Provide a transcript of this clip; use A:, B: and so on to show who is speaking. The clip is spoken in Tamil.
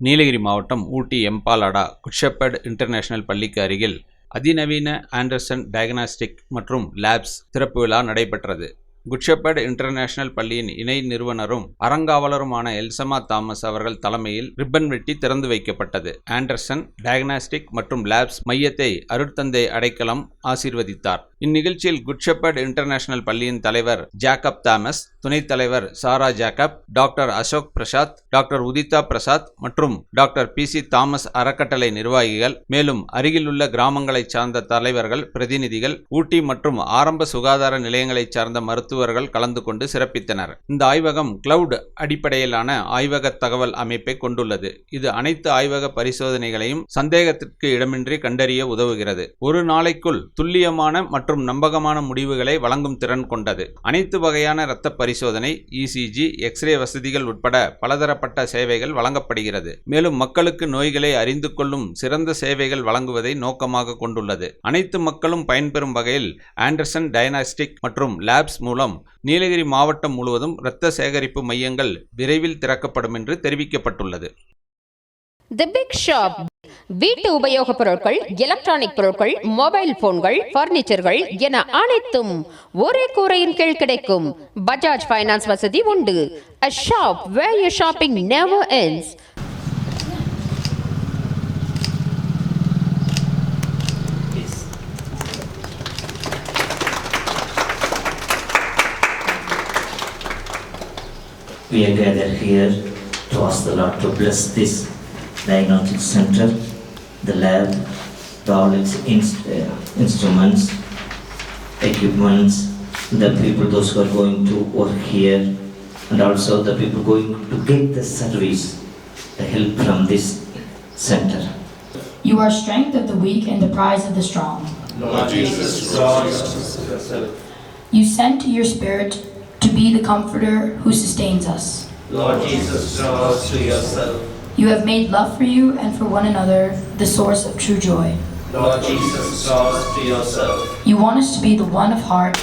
A: நீலகிரி மாவட்டம் ஊட்டி எம்பாலாடா குட்ஷெப்பர்ட் இன்டர்நேஷனல் பள்ளிக்கு அருகில் அதிநவீன ஆண்டர்சன் டயக்னாஸ்டிக் மற்றும் லேப்ஸ் திறப்பு விழா நடைபெற்றது. குட்ஷெப்பர்ட் இன்டர்நேஷனல் பள்ளியின் இணை நிறுவனரும் அறங்காவலருமான எல்சமா தாமஸ் அவர்கள் தலைமையில் ரிப்பன் வெட்டி திறந்து வைக்கப்பட்டது. ஆண்டர்சன் டயக்னாஸ்டிக் மற்றும் லேப்ஸ் மையத்தை அருட்தந்தை அடைக்கலம் ஆசீர்வதித்தார். இந்நிகழ்ச்சியில் குட்ஷெப்பர்ட் இன்டர்நேஷனல் பள்ளியின் தலைவர் ஜாக்கப் தாமஸ் துணைத் தலைவர் Sarah Jacob doctor Ashok Prasad doctor Uditha Prasad மற்றும் டாக்டர் பி சி தாமஸ் அறக்கட்டளை நிர்வாகிகள் மேலும் அருகிலுள்ள கிராமங்களைச் சார்ந்த தலைவர்கள் பிரதிநிதிகள் ஊட்டி மற்றும் ஆரம்ப சுகாதார நிலையங்களைச் சார்ந்த மருத்துவர்கள் கலந்து கொண்டு சிறப்பித்தனர். இந்த ஆய்வகம் கிளவுட் அடிப்படையிலான ஆய்வக தகவல் அமைப்பை கொண்டுள்ளது. இது அனைத்து ஆய்வக பரிசோதனைகளையும் சந்தேகத்திற்கு இடமின்றி கண்டறிய உதவுகிறது. ஒரு நாளைக்குள் துல்லியமான மற்றும் நம்பகமான முடிவுகளை வழங்கும் திறன் கொண்டது. அனைத்து வகையான இரத்த பரிசோதனை இசிஜி எக்ஸ்ரே வசதிகள் உட்பட பலதரப்பட்ட சேவைகள் வழங்கப்படுகிறது. மேலும் மக்களுக்கு நோய்களை அறிந்து கொள்ளும் சிறந்த சேவைகள் வழங்குவதை நோக்கமாக கொண்டுள்ளது. அனைத்து மக்களும் பயன்பெறும் வகையில் ஆண்டர்சன் டயனாஸ்டிக் மற்றும் லேப்ஸ் மூலம் நீலகிரி மாவட்டம் முழுவதும் இரத்த சேகரிப்பு மையங்கள் விரைவில் திறக்கப்படும் என்று தெரிவிக்கப்பட்டுள்ளது.
B: வீட்டு உபயோகப் பொருட்கள் எலக்ட்ரானிக் பொருட்கள் மொபைல் போன்கள் பர்னிச்சர்கள் என அனைத்தும் ஒரே கூரையின் கீழ் கிடைக்கும். பஜாஜ் ஃபைனான்ஸ் வசதி உண்டு. A shop where you shopping never ends.
C: We are gathered here to ask the Lord to bless this diagnostic center, the lab, the all its inst- uh, instruments, equipments, the people, those who are going to work here, and also the people going to get the service, the help from this center.
D: You are strength of the weak and the prize of the strong.
E: Lord Jesus, draw us to yourself.
D: You sent your Spirit to be the comforter who sustains us.
E: Lord Jesus, draw us to yourself.
D: You have made love for you and for one another the source of true joy.
E: Lord Jesus, draw us to yourself.
D: You want us to be the one of heart,